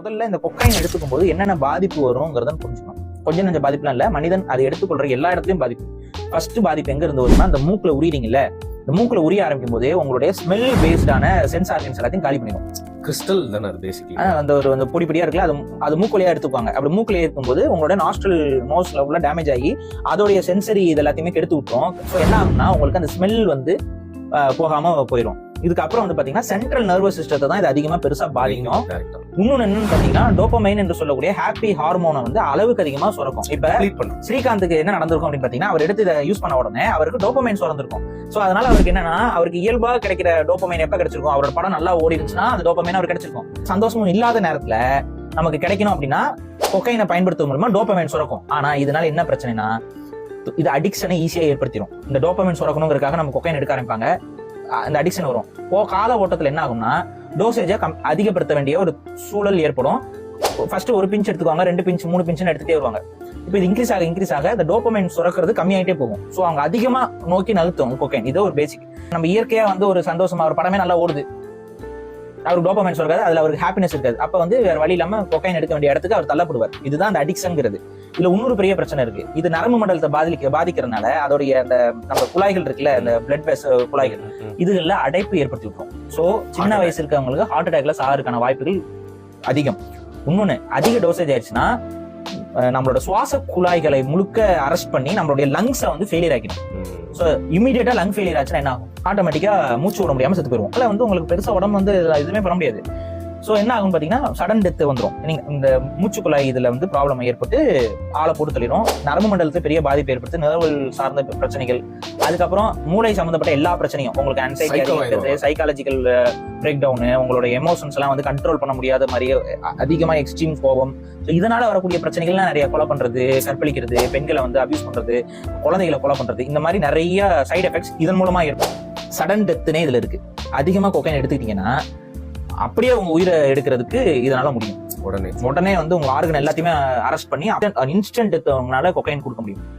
முதல்ல இந்த கொக்கைன் எடுத்துக்கும் போது என்னென்ன பாதிப்பு வருங்கிறத புரிஞ்சுக்கணும். கொஞ்சம் நெஞ்ச பாதிப்புலாம் இல்ல மனிதன் அதை எடுத்துக்கொள்ற எல்லா இடத்துலயும் பாதிப்பு. ஃபர்ஸ்ட் பாதிப்பு எங்க இருந்து வரும்னா இந்த மூக்குல உரியறீங்கல்ல இந்த மூக்குல உரிய ஆரம்பிக்கும் போதே உங்களுடைய ஸ்மெல் பேஸ்டான சென்ஸ் ஆர்கன்ஸ் எல்லாத்தையும் காலி பண்ணிடும். கிறிஸ்டல் தானே அது பேசிக்கலி அந்த ஒரு அந்த பொடி பொடியா இருக்குல்ல அது அது மூக்குலையா எடுத்துக்குவாங்க. அப்படி மூக்குலையா இருக்கும்போது உங்களோட நாஸ்ட்ரல் நோஸ்ல உள்ள டேமேஜ் ஆகி அதோடைய சென்சரி இது எல்லாத்தையுமே கெடுத்து விட்டுரும். ஸோ என்ன ஆகும்னா உங்களுக்கு அந்த ஸ்மெல் வந்து போகாம போயிடும். இதுக்கப்புறம் வந்து பாத்தீங்கன்னா சென்ட்ரல் நர்வஸ் சிஸ்டத்தை தான் இது அதிகமா பெருசா பாதிக்கும். இன்னொன்னு என்னன்னு பாத்தீங்கன்னா டோப்பமைன் என்று சொல்லக்கூடிய ஹாப்பி ஹார்மோனை வந்து அளவுக்கு அதிகமா சுரக்கும். இப்ப ஸ்ரீகாந்துக்கு என்ன நடந்திருக்கும் அப்படின்னு பாத்தீங்கன்னா அவர் எடுத்து இதை யூஸ் பண்ண உடனே அவருக்கு டோப்பமைன் சுரந்திருக்கும். சோ அதனால அவருக்கு என்னன்னா அவருக்கு இயல்பா கிடைக்கிற டோப்பமைன் எப்ப கிடைச்சிருக்கும்? அவரோட படம் நல்லா ஓடி இருந்துச்சுன்னா அந்த டோப்பமைன் அவருக்கு கிடைச்சிருக்கும். சந்தோஷமும் இல்லாத நேரத்துல நமக்கு கிடைக்கணும் அப்படின்னா கொக்கைனை பயன்படுத்துவதன் மூலமா டோப்பமைன் சுரக்கும். ஆனா இதனால என்ன பிரச்சனைனா இது அடிக்ஷனை ஈஸியா ஏற்படுத்திடும் இந்த டோப்பமைன் சுரக்கணுங்கிறதுக்காக நம்ம கொக்கைன் எடுக்க ஆரம்பிப்பாங்க. அந்த அடிக்ஷன் வரும். போ கால ஓட்டத்தில் என்ன ஆகும்னா டோசேஜை கம் அதிகப்படுத்த வேண்டிய ஒரு சூழல் ஏற்படும். ஃபர்ஸ்ட் ஒரு பிஞ்ச் எடுத்துக்குவாங்க ரெண்டு பிஞ்ச் மூணு பிஞ்சுன்னு எடுத்துகிட்டே வருவாங்க. இப்போ இது இன்க்ரீஸ் ஆக இன்க்ரீஸ் ஆக இந்த டோப்பமைன் சுரக்கிறது கம்மியாயிட்டே போகும். ஸோ அவங்க அதிகமாக நோக்கி நகர்த்தும் கொக்கைன் இது ஒரு பேசிக் நம்ம இயற்கையாக வந்து ஒரு சந்தோஷமா ஒரு படமே நல்லா ஓடுது. அவருக்கு டோப்பமைன் சுரக்காது அதில் அவருக்கு ஹாப்பினஸ் இருக்காது. அப்போ வந்து வேற வழி இல்லாமல் கொக்கைன் எடுக்க வேண்டிய இடத்துக்கு அவர் தள்ளப்படுவார். இதுதான் அந்த அடிக்ஷன்ங்கிறது இதுல இன்னொரு பெரிய பிரச்சனை இருக்கு. இது நரம்பு மண்டலத்தை பாதிக்க பாதிக்கிறதுனால அதோடைய அந்த நம்ம குழாய்கள் இருக்குல்ல இந்த பிளட் வெஸ் குழாய்கள் இதுகள்ல அடைப்பு ஏற்படுத்தி விட்டுரும். சோ சின்ன வயசு இருக்கவங்களுக்கு ஹார்ட் அட்டாக்ல சாகிறதுக்கான வாய்ப்புகள் அதிகம். இன்னொன்னு அதிக டோசேஜ் ஆயிடுச்சுன்னா நம்மளோட சுவாச குழாய்களை முழுக்க அரெஸ்ட் பண்ணி நம்மளுடைய லங்ஸை வந்து ஃபெயிலியர் ஆக்கிடும். ஸோ இமீடியட்டா லங் ஃபெயிலியர் ஆச்சுன்னா என்ன ஆகும்? ஆட்டோமேட்டிக்கா மூச்சு விட முடியாம செத்து போயிடும் அதில் வந்து உங்களுக்கு பெருசா உடம்பு வந்து எதுவுமே பண்ண முடியாது. ஸோ என்ன ஆகும் பாத்தீங்கன்னா சடன் டெத் வந்துடும் நீங்க இந்த மூச்சு குழாய் இதுல வந்து ப்ராப்ளம் ஏற்பட்டு ஆளை போட்டு தள்ளிடும் நரம்பு மண்டலத்துக்கு பெரிய பாதிப்பு ஏற்படுத்து நிறவல் சார்ந்த பிரச்சனைகள். அதுக்கப்புறம் மூளை சம்பந்தப்பட்ட எல்லா பிரச்சனையும் உங்களுக்கு அன்சைட்டி. சைக்காலஜிக்கல் பிரேக் டவுனு உங்களோட எமோஷன்ஸ் எல்லாம் வந்து கண்ட்ரோல் பண்ண முடியாத மாதிரி அ- அதிகமா எக்ஸ்ட்ரீம் கோபம். ஸோ இதனால வரக்கூடிய பிரச்சனைகள்லாம் நிறைய கொலை பண்றது கற்பழிக்கிறது பெண்களை வந்து அபியூஸ் பண்றது குழந்தைகளை கொலை பண்றது இந்த மாதிரி நிறைய சைடு எஃபெக்ட்ஸ் இதன் மூலமா இருக்கும் சடன் டெத்துனே இதுல இருக்கு. அதிகமா கொக்கைன் எடுத்துக்கிட்டீங்கன்னா அப்படியே உங்க உயிரை எடுக்கிறதுக்கு இதனால முடியும். உடனே. உடனே வந்து உங்க ஆர்கன் எல்லாத்தையுமே அரெஸ்ட் பண்ணி இன்ஸ்டன்ட் டெத் உங்களால கொக்கைன் கொடுக்க முடியும்.